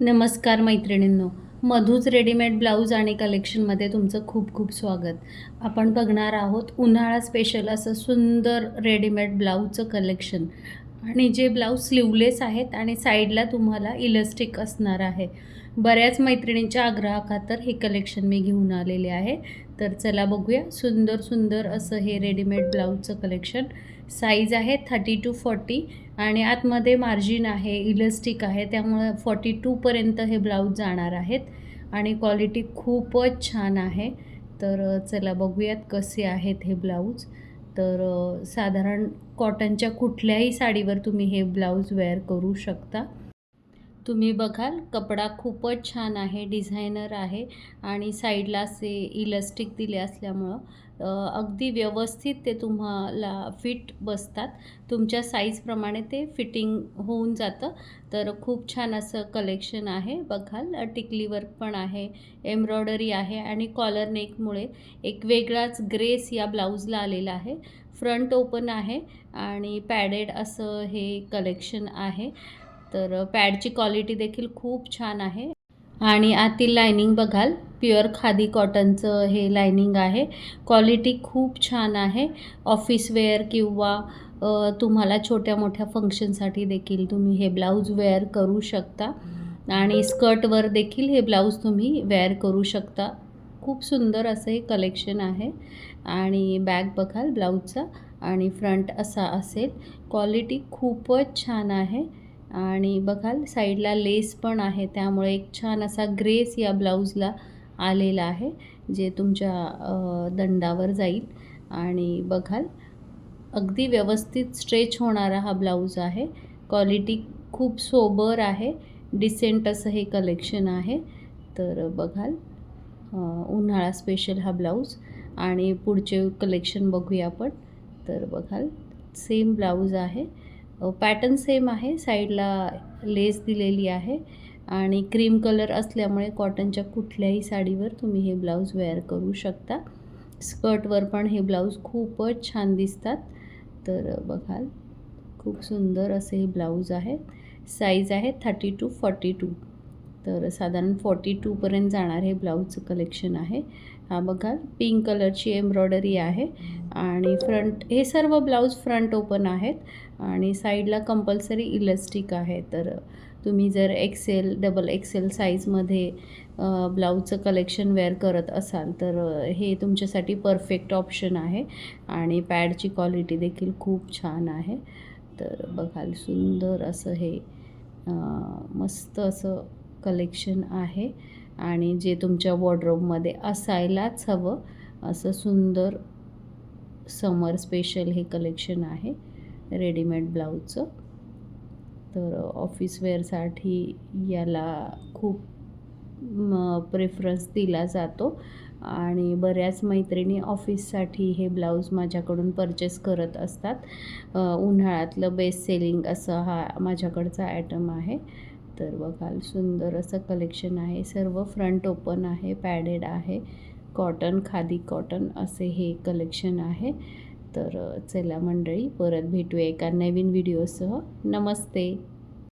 नमस्कार मैत्रिणींनो मधूच readymade blouse आणि कलेक्शनमध्ये तुमचं खूप खूप स्वागत. आपण बघणार आहोत उन्हाळा स्पेशल असं सुंदर रेडीमेड ब्लाऊजचं कलेक्शन. आणि जे ब्लाऊज स्लीवलेस आहेत आणि साईडला तुम्हाला इलस्टिक असणार आहे. बऱ्याच मैत्रिणींच्या आग्रहाखातर हे कलेक्शन मी घेऊन आलेले आहे. तर चला बघूया. सुंदर सुंदर असं हे रेडीमेड ब्लाऊजचं कलेक्शन साईज आहे थर्टी टू फॉर्टी आणि आतमध्ये मार्जिन आहे इलस्टिक आहे. त्यामुळे फॉर्टी टूपर्यंत हे ब्लाऊज जाणार आहेत. आणि क्वालिटी खूपच छान आहे. तर चला बघूयात कसे आहेत हे ब्लाऊज. तर साधारण कॉटनच्या कुठल्याही साडीवर तुम्ही हे ब्लाऊज वेअर करू शकता. तुम्ही बघाल कपडा खूपच छान आहे डिझायनर आहे आणि साईडला असे इलास्टिक दिले असल्यामुळं अगदी व्यवस्थित ते तुम्हाला फिट बसतात. तुमच्या साईजप्रमाणे ते फिटिंग होऊन जातं. तर खूप छान असं कलेक्शन आहे बघाल. टिकली वर्क पण आहे एम्ब्रॉयडरी आहे आणि कॉलर नेकमुळे एक वेगळाच ग्रेस या ब्लाऊजला आलेला आहे. फ्रंट ओपन आहे आणि पॅडेड असं हे कलेक्शन आहे. तर पॅडची क्वालिटी देखील खूप छान आहे. आणि आतील लायनिंग बघाल प्युअर खादी कॉटनचं हे लायनिंग आहे. क्वालिटी खूप छान आहे. ऑफिस वेअर किंवा तुम्हाला छोट्या मोठ्या फंक्शनसाठी देखील तुम्ही हे ब्लाऊज वेअर करू शकता. आणि स्कर्टवर देखील हे ब्लाऊज तुम्ही वेअर करू शकता. खूप सुंदर असं हे कलेक्शन आहे. आणि बॅग बघाल ब्लाऊजचा. आणि फ्रंट असा असेल. क्वालिटी खूपच छान आहे. आणि बघाल साईडला लेस पण आहे त्यामुळे एक छान असा ग्रेस या ब्लाऊजला आलेला आहे जे तुमच्या दंडावर जाईल. आणि बघाल अगदी व्यवस्थित स्ट्रेच होणारा हा ब्लाऊज आहे. क्वालिटी खूप सोबर आहे डिसेंट असं हे कलेक्शन आहे. तर बघाल उन्हाळा स्पेशल हा ब्लाऊज. आणि पुढचे कलेक्शन बघूया आपण. तर बघाल सेम ब्लाऊज आहे. पॅटर्न सेम आहे. साईडला लेस दिलेली आहे. आणि क्रीम कलर असल्यामुळे कॉटनच्या कुठल्याही साडीवर तुम्ही हे ब्लाऊज वेअर करू शकता. स्कर्टवर पण हे ब्लाऊज खूपच छान दिसतात. तर बघाल. खूप सुंदर असे हे ब्लाऊज आहेत साईज आहे थर्टी टू फॉर्टी टू तर साधारण फॉर्टी टूपर्यंत जाणार हे ब्लाऊजचं कलेक्शन आहे. हा बघाल पिंक कलरची एम्ब्रॉयडरी आहे आणि फ्रंट हे सर्व ब्लाऊज फ्रंट ओपन आहेत आणि साईडला कंपल्सरी इलस्टिक आहे. तर तुम्ही जर एक्सेल डबल एक्सेल साईजमध्ये ब्लाऊजचं कलेक्शन वेअर करत असाल तर हे तुमच्यासाठी परफेक्ट ऑप्शन आहे आणि पॅडची क्वालिटी देखील खूप छान आहे. तर बघाल सुंदर असं हे मस्त असं कलेक्शन आहे आणि जे तुमच्या वॉर्ड्रोबमध्ये असायलाच हवं असं सुंदर समर स्पेशल हे कलेक्शन आहे रेडीमेड ब्लाऊजचं तर ऑफिस वेअरसाठी याला खूप प्रेफरन्स दिला जातो आणि बऱ्याच मैत्रिणी ऑफिससाठी हे ब्लाऊज माझ्याकडून परचेस करत असतात. उन्हाळ्यातलं बेस्ट सेलिंग असं हा माझ्याकडचा ॲटम आहे. तर बघाल. सुंदर असं कलेक्शन आहे. सर्व फ्रंट ओपन आहे पॅडेड आहे. कॉटन खादी कॉटन असे हे कलेक्शन आहे. तर चला मंडळी परत भेटूया एका नवीन व्हिडिओसह नमस्ते!